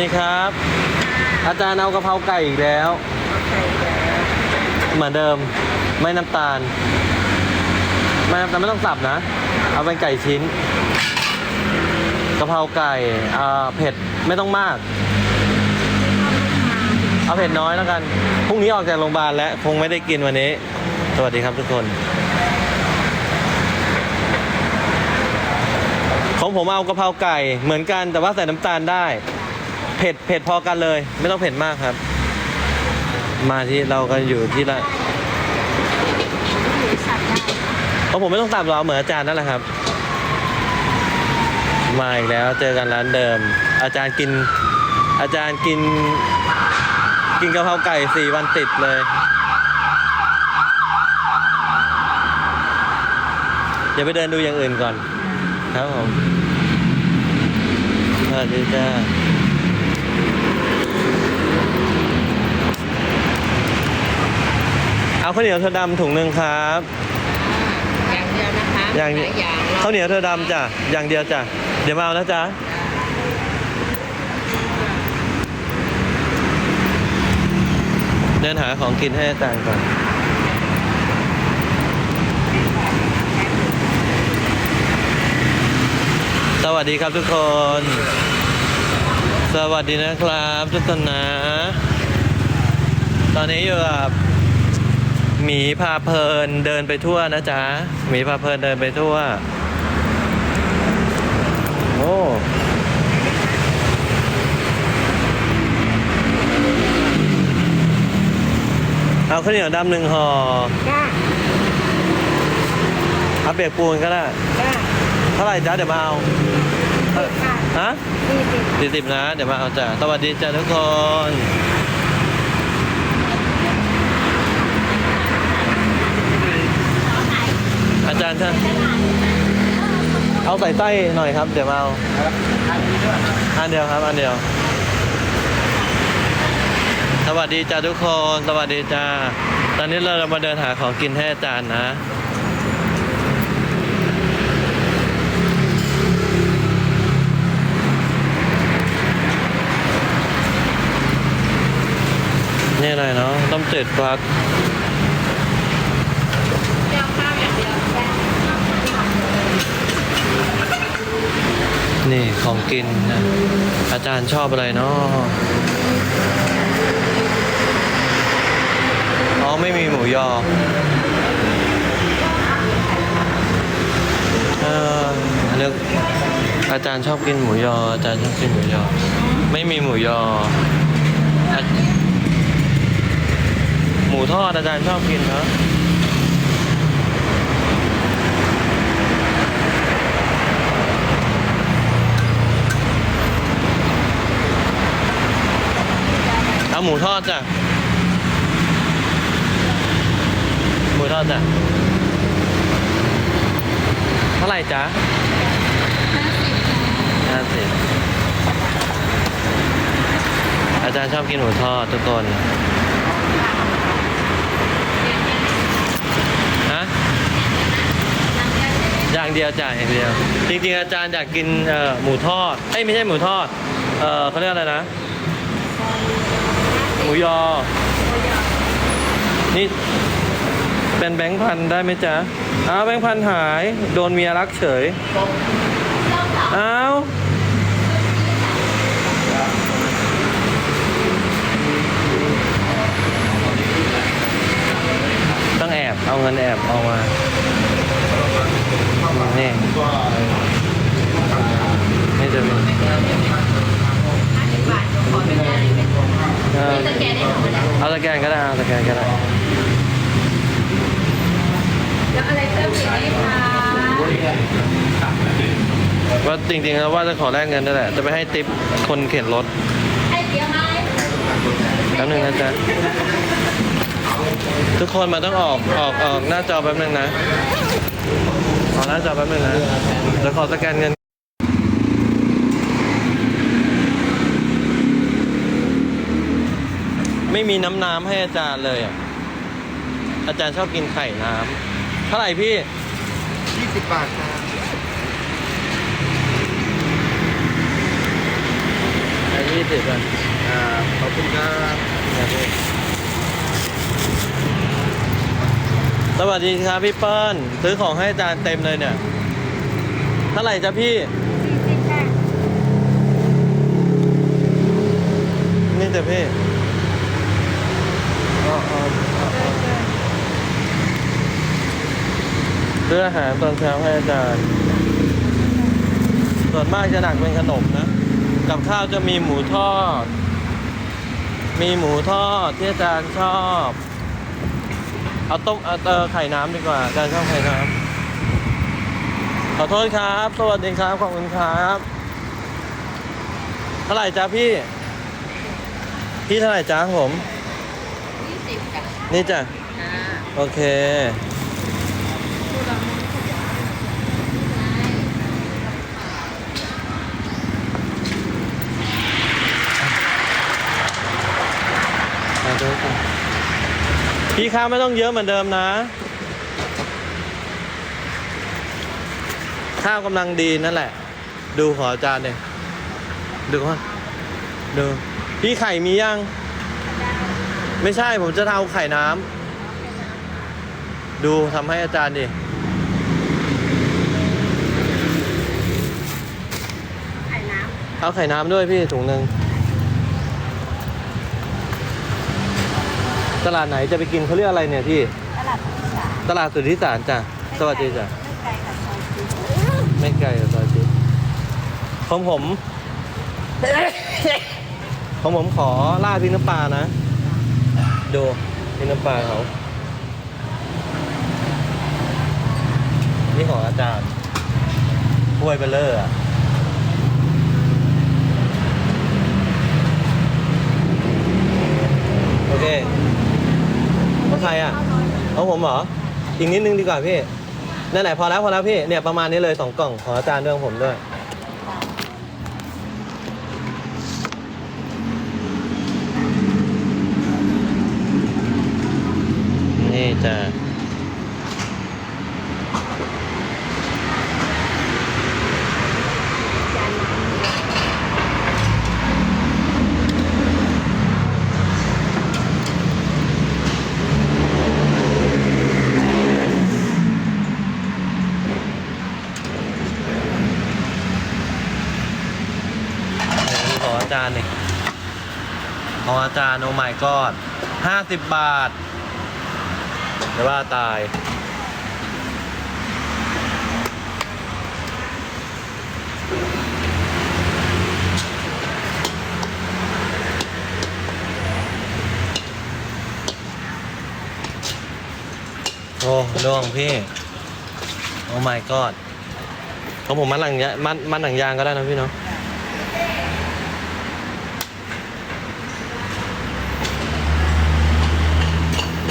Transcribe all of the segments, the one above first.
ดีครับ อาจารย์เอากะเพราไก่อีกแล้ว เหมือนเดิม ไม่น้ำตาล ไม่น้ำตาลไม่ต้องสับนะ เอาเป็นไก่ชิ้นกะเพราไก่อ่าเผ็ดไม่ต้องมาก เอาเผ็ดน้อยแล้วกัน พรุ่งนี้ออกจากโรงพยาบาลแล้ว คงไม่ได้กินวันนี้ สวัสดีครับทุกคน ของผมเอากะเพราไก่เหมือนกันแต่ว่าใส่น้ำตาลได้ เผ็ดเผ็ดพอกันเลย ไม่ต้องเผ็ดมากครับ มาที่เรากันอยู่ที่ละเพราะผมไม่ต้องตับเราเหมือนอาจารย์นั่นแหละครับ มาอีกแล้วเจอกันร้านเดิม อาจารย์กิน อาจารย์กิน กินกะเพราไก่สี่วันติดเลยเดี๋ยวไปเดินดูอย่างอื่นก่อน ครับผมสวัสดีจ้า เอาข้าวเหนียวเธอดำถุงหนึ่งครับ อย่างเดียวนะคะอย่างหลอย่างข้าวเหนียวเธอดำจ้ะอย่างเดียวจ้ะเดี๋ยวมาเอานะจ๊ะเดินหาของกินให้อาจารย์ก่อนสวัสดีครับทุกคน สวัสดีนะครับทุกคนนะ ตอนนี้อยู่กับ หมีพาเพลินเดินไปทั่วนะจ๊ะหมีพาเพลินเดินไปทั่ว โอ้เอาข้าวเหนียวดำหนึ่งห่อจ้าเอาเปียกปูนก็ได้จ้าเท่าไหร่จ๊ะเดี๋ยวมาเอาค่ะฮะสี่สิบสี่สิบนะ เดี๋ยวมาเอาจ้ะสวัสดีจ้ะทุกคนาจารท่านเอาใส่ไส้หน่อยครับ เดี๋ยวมาเอาอันเดียวครับ อันเดียว สวัสดีจ้าทุกคน สวัสดีจ้า ตอนนี้เรามาเดินหาของกินให้อาจารย์นะนี่อะไรเนาะต้มจืดปลัก เดียวข้าวอย่างเดียวแม่ นี่ของกินนะอาจารย์ชอบอะไรเนาะอ๋อไม่มีหมูยอเออเลือกอาจารย์ชอบกินหมูยอ อาจารย์ชอบกินหมูยอ ไม่มีหมูยออหมูทอดอาจารย์ชอบกินเนาะเอ มูทอดจ้ะ หมูทอดจ้ะ เท่าไหร่จ๊ะห้าสิบอาจารย์ชอบกินหมูทอดทุกคน ฮะ อย่างเดียวจ้ะอย่างเดียว จริงๆ อาจารย์อยากกินหมูทอด เอ้ยไม่ใช่หมูทอด เออเขาเรียกอะไรนะ มูยอ นี่เป็นแบงค์พันได้ไหมจ๊ะ อ้าวแบงค์พันหาย โดนเมียรักเฉย อ้าว ต้องแอบ เอาเงินแอบเอามานี่นี่จะเป็น บาทขอเป็นแม่ เออ สแกนให้หนูนะ เอาส แกนก็ได้เอาสแกนก็ได้แล้วอะไรเพิ่มอีกไหมคะว่าจริงๆแล้วว่าจะขอแลกเงินนั่นแหละ จะไปให้ติปคนเข็นรถให้เดียวไหมแป๊บนึงนะจ๊ะ ทุกคนมาต้องออกออกออกหน้าจอแป๊บนึงนะออกหน้าจอแป๊บนึงนะเดี๋ยวขอสแกนเงิน ไม่มีน้ำน้ำให้อาจารย์เลยอะอาจารย์ชอบกินไข่น้ำเท่าไหร่พี่20บาทครับอยี่สิบอะอ่าขอบคุณครับสวัสดีครับพี่เปิ้ลซื้อของให้อาจารย์เต็มเลยเนี่ย เท่าไหร่จ๊ะพี่นี่จ้ะพี่อ๋ออ๋ออ๋ออ๋อซื้ ออาหารตอนเช้าให้อาจารย์ ส่วนมากจะหนักเป็นขนมนะ กับข้าวจะมีหมูทอด มีหมูทอดที่อาจารย์ชอบ เอาต้มเอาเออไข่น้ำดีกว่าอาจารย์ชอบไข่น้ำขอโทษครับ สวัสดีครับ ขอบคุณครับ เท่าไหร่จ๊ะพี่ พี่เท่าไหร่จ๊ะผมยี่สิบจ้ะนี่จ้ะอ่าโอเค มาดูกัน พี่ค้าไม่ต้องเยอะเหมือนเดิมนะ ข้าวกำลังดีนั่นแหละ ดูขออาจารย์เลยดูก่อนดู พี่ไข่มียัง ไม่ใช่ผมจะเอาไข่น้ำดูทำให้อาจารย์ดิไข่น้เอาไข่น้ำด้วยพี่ถุงหนึ่ง ตลาดไหนจะไปกินเขาเรียกอะไรเนี่ยพี่ำตลาดที่สามตลาดสุทธิสารจ้ะสวัสดีจ้ะไม่ไกลกับซอยสี่ไม่ไกลกับซอยจิของผม ของผมขอล่าดพริกน้ำปลานะ ดูพริกน้ำปลาเขานี่ของอาจารย์ถ้วยเบลเลอร์อะโอเค ของใครอะของผมเหรอ อีกนิดนึงดีกว่าพี่ นั่นแหละพอแล้วพอแล้วพี่ เนี่ยประมาณนี้เลยสองกล่องของอาจารย์ด้วยของผมด้วย นี่จ้ะนี่ของอาจารย์นี่ของอาจารย์โอ้ my god ห้าสิบบาทจะว่าตาย โอ้ดวงพี่ โอ้ my god ของผมมัดหลังยางมัดมัดหนังยางก็ได้นะพี่เนาะ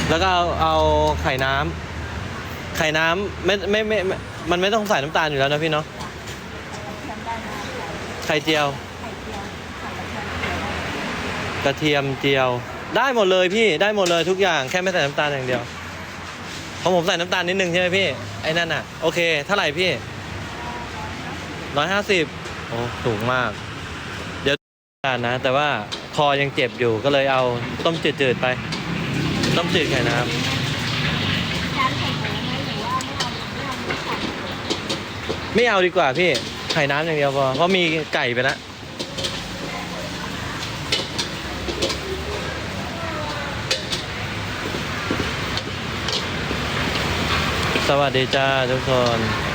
แล้วก็เอาเอาไข่น้ำไข่น้ำไม่ไม่ไม่ไม่มันไม่ต้องใส่น้ำตาลอยู่แล้วนะพี่เนาะไข่เจียวกระเทียมเจียว ได้หมดเลยพี่ได้หมดเลยทุกอย่างแค่ไม่ใส่น้ำตาลอย่างเดียวของผมใส่น้ำตาลนิดนึงใช่ไหมพี่ไอ้นั่นอะโอเคเท่าไหร่พี่ร้อยห้าสิบโอ้สูงมาก เดี๋ยวนะ แต่ว่าคอยังเจ็บอยู่ก็เลยเอาต้มจืดๆไป ต้มจืดไข่น้ำไม่เอาดีกว่าพี่ ไข่น้ำอย่างเดียวพอ เพราะมีไก่ไปแล้วสวัสดีจ้าทุกคน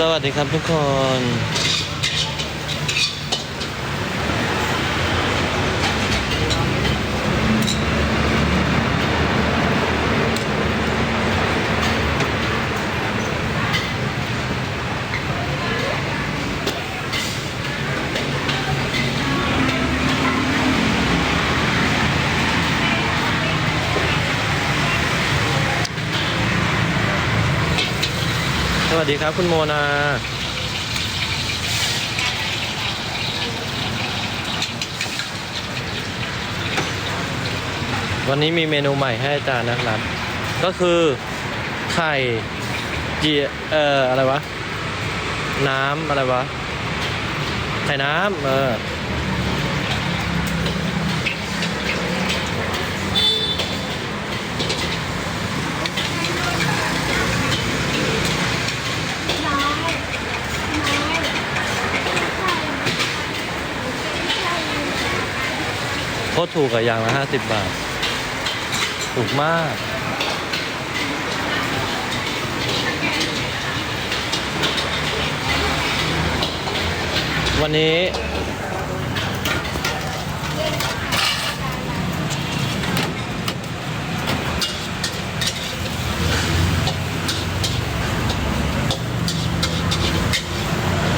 สวัสดีครับทุกคน สวัสดีครับคุณโมนาวันนี้มีเมนูใหม่ให้อาจารย์นะครับ ก็คือไข่เจียเอ่ออะไรวะ น้ำอะไรวะ ไข่น้ำเออ น้อยน้อย โคตรถูกกับอย่างละห้าสิบบาท ถูกมาก วันนี้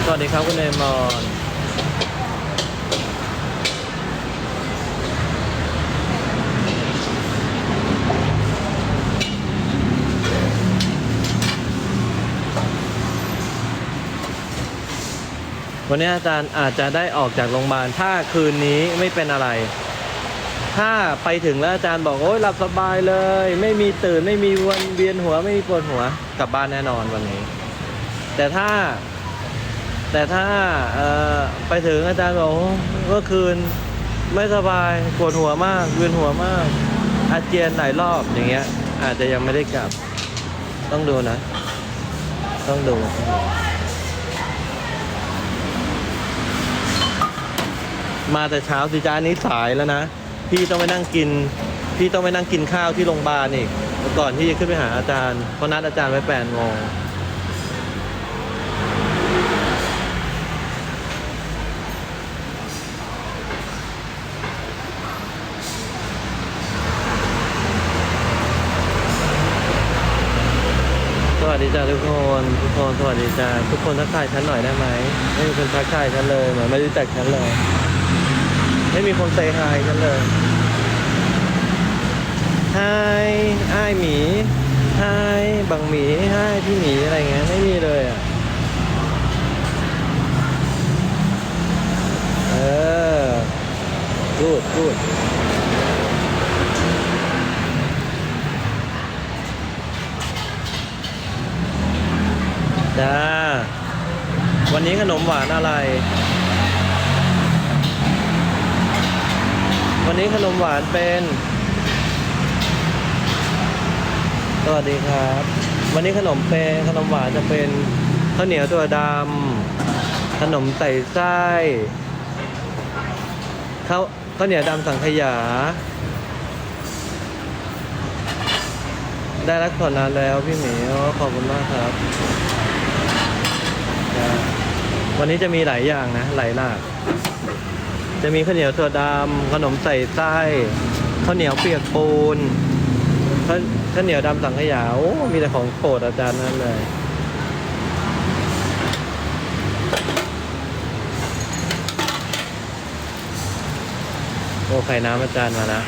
สวัสดีครับคุณเอมอน วันนี้อาจารย์อาจจะได้ออกจากโรงพยาบาล ถ้าคืนนี้ไม่เป็นอะไร ถ้าไปถึงแล้วอาจารย์บอกโอ้ยหลับสบายเลย ไม่มีตื่นไม่มีวนเวียนหัวไม่มีปวดหัวกลับบ้านแน่นอนวันนี้ แต่ถ้า แต่ถ้าเอ่อไปถึงอาจารย์บอกเมื่อคืนไม่สบายปวดหัวมากเวียนหัวมาก อาเจียนหลายรอบอย่างเงี้ย อาจจะยังไม่ได้กลับ ต้องดูนะ ต้องดู มาแต่เช้าสิจ้านนี้สายแล้วนะ พี่ต้องไปนั่งกิน พี่ต้องไปนั่งกินข้าวที่โรงพยาบาลอีกก่อนที่จะขึ้นไปหาอาจารย์เพราะนัดอาจารย์ไว้แปดโมงสวัสดีจ้าทุกคนทุกคนสวัสดีจ้าทุกคนทักทายฉันหน่อยได้ไหมไม่มีคนทักทายฉันเลยเหมือนไม่รู้จักฉันเลย ไม่มีคนเซฮายกันเลยฮายอ้ายหมีฮายบังหมีฮายพี่หมีอะไรเงี้ยไม่มีเลยอะเออกูดกูดจ้า วันนี้ขนมหวานอะไร วันนี้ ขนมหวานเป็น สวัสดีครับ วันนี้ขนมเป็นขนมหวานจะเป็นข้าวเหนียวตัวดำขนมใส่ไส้ข้าวข้าวเหนียวดำสังขยา ได้รับผลนานแล้วพี่หมีขอบคุณมากครับ วันนี้จะมีหลายอย่างนะ หลายหลาก จะมีข้าวเหนียวถั่วดำขนมใส่ไส้ข้าวเหนียวเปียกปูนข้าวข้าวเหนียวดำสังขยาโอ้มีแต่ของโปรดอาจารย์นั่นเลยโอ้ไข่น้ำอาจารย์มาแล้ว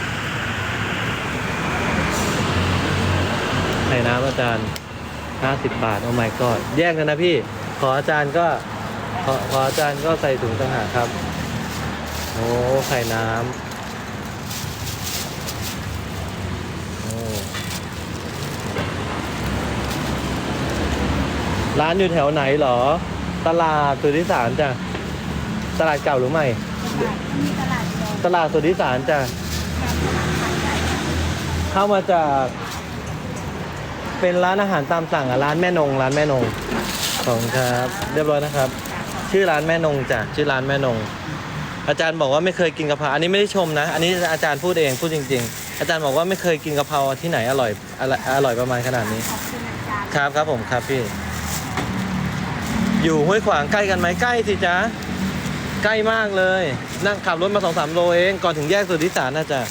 ไข่น้ำอาจารย์ห้าสิบบาท โอ้ my god แยกกันนะพี่ ขออาจารย์ก็ ขอขออาจารย์ก็ใส่ถุงต่างหากครับ อ้ไข่น้ำโอ้ร้านอยู่แถวไหนเหรอ ตลาดสุทธิสารจ้ะ ตลาดเก่าหรือใหม่มีตลาดโดนตลาดสุทธิสารจ้ะ เข้ามาจาก เป็นร้านอาหารตามสั่งอะร้านแม่นง ร้านแม่นง ของครับ เรียบร้อยนะครับ ชื่อร้านแม่นงจ้ะ ชื่อร้านแม่นง อาจารย์บอกว่าไม่เคยกินกะเพราอันนี้ไม่ได้ชมนะ อันนี้อาจารย์พูดเองพูดจริง ๆ อาจารย์บอกว่าไม่เคยกินกะเพราที่ไหนอร่อยอร่อยอร่อยประมาณขนาดนี้ ขอบคุณอาจารย์ครับครับผมครับพี่อยู่ห้วยขวางใกล้กันไหมใกล้สิจ๊ะใกล้มากเลย นั่งขับรถมาสองสามโลเองก่อนถึงแยกสุทธิสารนะจ๊ะ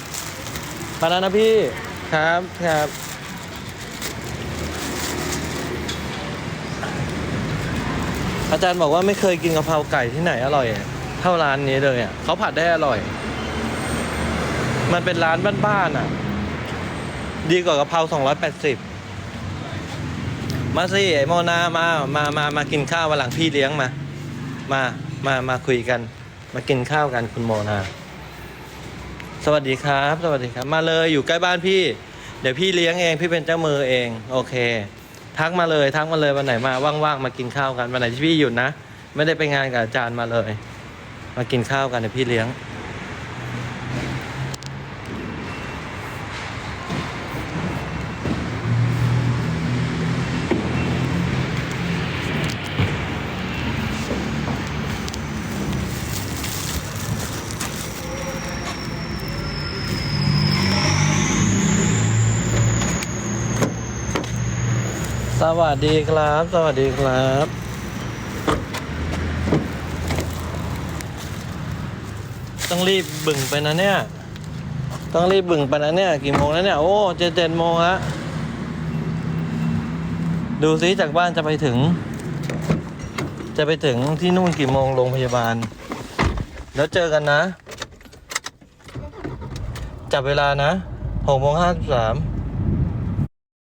มาแล้วนะพี่ครับครับอาจารย์บอกว่าไม่เคยกินกะเพราไก่ที่ไหนอร่อย เท่าร้านนี้เลยอะเขาผัดได้อร่อย มันเป็นร้านบ้านๆอะ ดีกว่ากะเพราสองร้อยแปดสิบมาสิไอโมนามามามามากินข้าววันหลังพี่เลี้ยงมา มามามาคุยกัน มากินข้าวกันคุณโมนา สวัสดีครับ สวัสดีครับ มาเลยอยู่ใกล้บ้านพี่ เดี๋ยวพี่เลี้ยงเองพี่เป็นเจ้ามือเอง โอเค ทักมาเลยทักมาเลยวันไหนมาว่างๆมากินข้าวกันวันไหนที่พี่หยุดนะไม่ได้ไปงานกับอาจารย์มาเลย มากินข้าวกันเดี๋ยวพี่เลี้ยง สวัสดีครับ สวัสดีครับ ต้องรีบบึ่งไปนะเนี่ย ต้องรีบบึ่งไปนะเนี่ย กี่โมงแล้วเนี่ย โอ้เจ็ดเจ็ดโมงแล้วดูซิจากบ้านจะไปถึง จะไปถึงที่นู่นกี่โมงโรงพยาบาล แล้วเจอกันนะ จับเวลานะหกโมงห้าสิบสาม